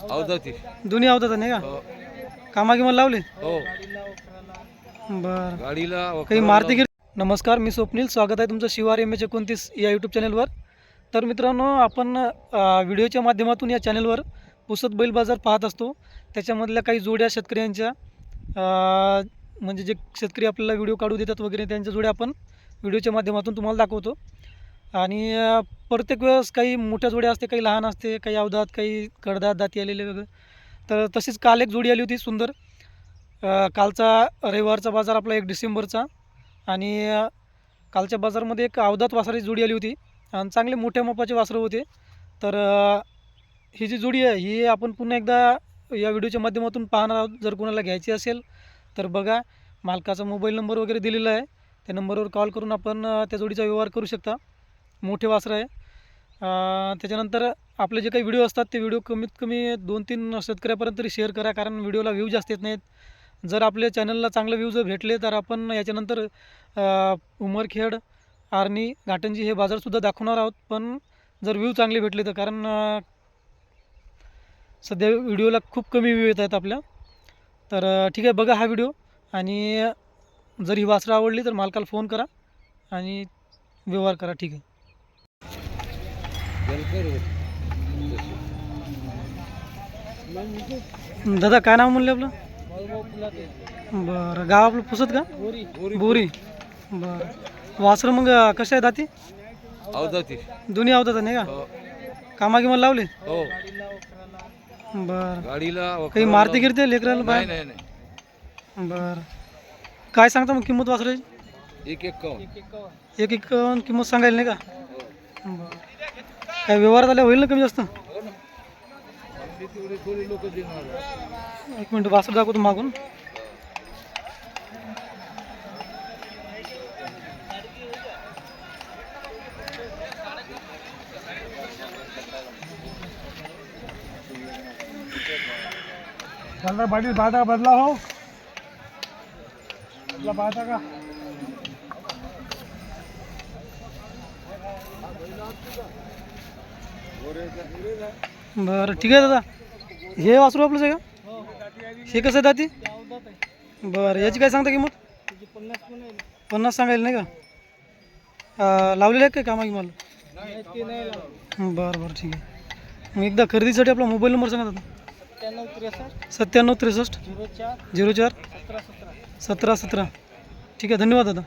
अवधती दोन्ही आवतात नाही का? हो. कामागी मला लावले? हो. बरं. गाडीला काही मारुती गिर नमस्कार मी स्वप्नील. स्वागत आहे तुमचं शिवार एम एच एकोणतीस या यूट्यूब चॅनलवर तर मित्रांनो आपण अ, व्हिडिओच्या माध्यमातून या चॅनलवर पुसत बैल बाजार पाहत असतो. त्याच्यामधल्या काही जोड्या शेतकऱ्यांच्या अ, म्हणजे जे शेतकरी आपल्याला व्हिडिओ काढू देतात वगैरे त्यांच्या जोड्या आपण व्हिडिओच्या माध्यमातून तुम्हाला दाखवतो. आणि प्रत्येक वेळेस काही मोठ्या जोड्या असते काही लहान असते काही अवधात काही कडदात दाती आलेले वगैरे तर तशीच काल एक जोडी आली होती सुंदर. कालचा रविवारचा बाजार आपला एक डिसेंबरचा आणि कालच्या बाजारामध्ये एक अवधात वासराची जोडी आली होती आणि चांगले मोठ्या मापाचे वासरं होते. तर ही जी जोडी आहे ही आपण पुन्हा एकदा या व्हिडिओच्या माध्यमातून पाहणार आहोत. जर कोणाला घ्यायची असेल तर बघा. मालकाचा मोबाईल नंबर वगैरे दिलेला आहे. त्या नंबरवर कॉल करून आपण त्या जोडीचा व्यवहार करू शकता. मोठे वासरं आहे. त्याच्यानंतर आपले जे काही व्हिडिओ असतात ते व्हिडिओ कमीत कमी दोन तीन शेतकऱ्यापर्यंत तरी शेअर करा. कारण व्हिडिओला व्ह्यू जास्त येत नाहीत. जर आपल्या चॅनलला चांगले व्ह्यू जर भेटले तर आपण याच्यानंतर उमरखेड आर्नी घाटंजी हे बाजारसुद्धा दाखवणार आहोत. पण जर व्ह्यू चांगले भेटले तर कारण सध्या व्हिडिओला खूप कमी व्ह्यू येत आहेत आपल्या. तर ठीक आहे बघा हा व्हिडिओ आणि जर ही वासरं आवडली तर मालकाला फोन करा आणि व्यवहार करा. ठीक आहे. दादा काय नाव म्हणलं आपलं? बरं गाव आपलं पुसत का? बोरी. बरं. वासरं मग कशा आहेत दाती? अवधती दोन्ही आवतात नाही का? हो. कामागी मला लावले? हो. बरं. गाडीला काही मारती गिरते लेकराला बाहेर? बरं. काय सांगता मग किंमत वासराची? एक एक कौन एक एक किंमत सांगायला नाही का? काय व्यवहार झाले होईल ना कमी जास्त? एक मिनिट वासर दाखवतो मागून. बाडी बाधा बदला हो. बदला बाटा का. बरं, ठीक आहे दादा. हे वासरू आपलंच आहे का हे कसं आहे दाती? बरं, याची काय सांगता किंमत? नाही का? लावलेलं आहे काय कामागी मला बरं बरं, ठीक आहे. मग एकदा खरेदीसाठी आपला मोबाईल नंबर सांगा दादा. सत्त्याण्णव त्रेसष्ट, झिरो चार सतरा सतरा. ठीक आहे, धन्यवाद दादा.